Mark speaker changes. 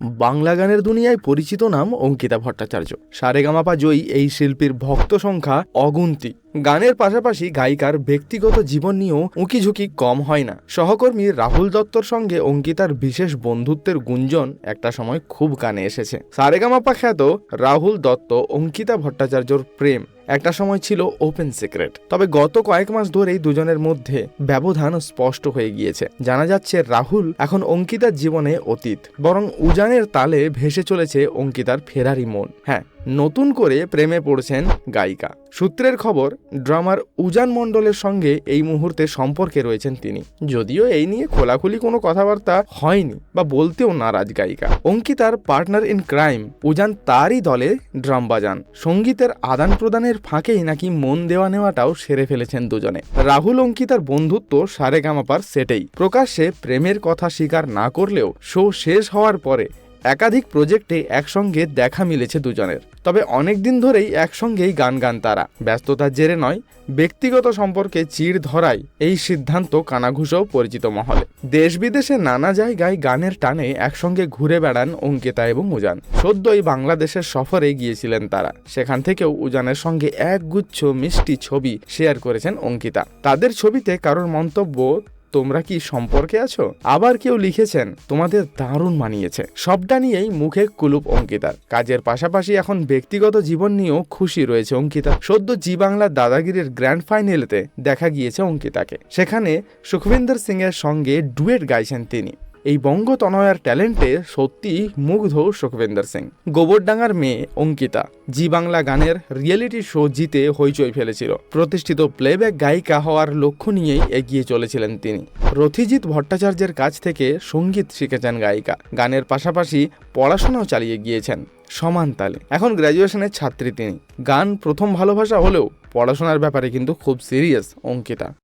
Speaker 1: বাংলা গানের দুনিয়ায় পরিচিত নাম অঙ্কিতা ভট্টাচার্য। সারেগামাপা জয়ী এই শিল্পীর ভক্ত সংখ্যা অগুন্তি। গানের পাশাপাশি গায়িকার ব্যক্তিগত জীবন নিয়েও উঁকিঝুঁকি কম হয় না। সহকর্মী রাহুল দত্তর সঙ্গে অঙ্কিতার বিশেষ বন্ধুত্বের গুঞ্জন একটা সময় খুব কানে এসেছে। সারেগামাপা খ্যাত রাহুল দত্ত, অঙ্কিতা ভট্টাচার্যর প্রেম একটা সময় ছিল ওপেন সিক্রেট তবে গত কয়েক মাস ধরেই দুজনের মধ্যে ব্যবধান স্পষ্ট হয়ে গিয়েছে। জানা যাচ্ছে রাহুল এখন অঙ্কিতার জীবনে অতীত, বরং উজানের তালে ভেসে চলেছে অঙ্কিতার ফেরারি মন। হ্যাঁ নতুন করে প্রেমে পড়ছেন গায়িকা। সূত্রের খবর, ড্রামার উজান মণ্ডলের সঙ্গে এই মুহূর্তে সম্পর্কে রয়েছেন তিনি। যদিও এই নিয়ে খোলাখুলি কোনো কথাবার্তা হয়নি বা বলতেও নারাজ গায়িকা। অঙ্কিতার পার্টনার ইন ক্রাইম, উজান তারই দলে ড্রাম বাজান। সঙ্গীতের আদান প্রদানের ফাঁকেই নাকি মন দেওয়া নেওয়াটাও সেরে ফেলেছেন দুজনে। রাহুল অঙ্কিতার বন্ধুত্ব সারেগামাপার সেটেই। প্রকাশ্যে প্রেমের কথা স্বীকার না করলেও শো শেষ হওয়ার পরে একাধিক প্রজেক্টে একসঙ্গে দেখা মিলেছে দুজনের। তবে অনেক দিন ধরেই একসঙ্গেই গান গান তারা। ব্যস্ততার জেরে নয়, ব্যক্তিগত সম্পর্কে চিড় ধরাই এই সিদ্ধান্ত কানাঘুষোও পরিচিত মহলে। দেশ বিদেশে নানা জায়গায় গানের টানে একসঙ্গে ঘুরে বেড়ান অঙ্কিতা এবং উজান। সদ্যই বাংলাদেশের সফরে গিয়েছিলেন তারা। সেখান থেকেও উজানের সঙ্গে একগুচ্ছ মিষ্টি ছবি শেয়ার করেছেন অঙ্কিতা। তাদের ছবিতে কারোর মন্তব্য তোমরা কি সম্পর্কে আছো? আবার কেউ লিখেছেন, তোমাদের দারুণ মানিয়েছে। সবটা নিয়েই মুখে কুলুপ অঙ্কিতার। কাজের পাশাপাশি এখন ব্যক্তিগত জীবন নিয়েও খুশি রয়েছে অঙ্কিতা। সদ্য জি বাংলার দাদাগিরির গ্র্যান্ড ফাইনালেতে দেখা গিয়েছে অঙ্কিতাকে। সেখানে সুখবিন্দর সিং এর সঙ্গে ডুয়েট গাইছেন তিনি। এই বঙ্গ তনয়ার ট্যালেন্টে সত্যি মুগ্ধ সুখবিন্দর সিং। গোবরডাঙ্গার মেয়ে অঙ্কিতা, জি বাংলা গানের রিয়েলিটি শো জিতে হইচই ফেলেছিল। প্রতিষ্ঠিত প্লেব্যাক গায়িকা হওয়ার লক্ষ্য নিয়েই এগিয়ে চলেছিলেন তিনি। রথিজিৎ ভট্টাচার্যের কাছ থেকে সংগীত শিখেছেন গায়িকা। গানের পাশাপাশি পড়াশোনাও চালিয়ে গিয়েছেন সমান তালে। এখন গ্র্যাজুয়েশনের ছাত্রী তিনি। গান প্রথম ভালোবাসা হলেও পড়াশোনার ব্যাপারে কিন্তু খুব সিরিয়াস অঙ্কিতা।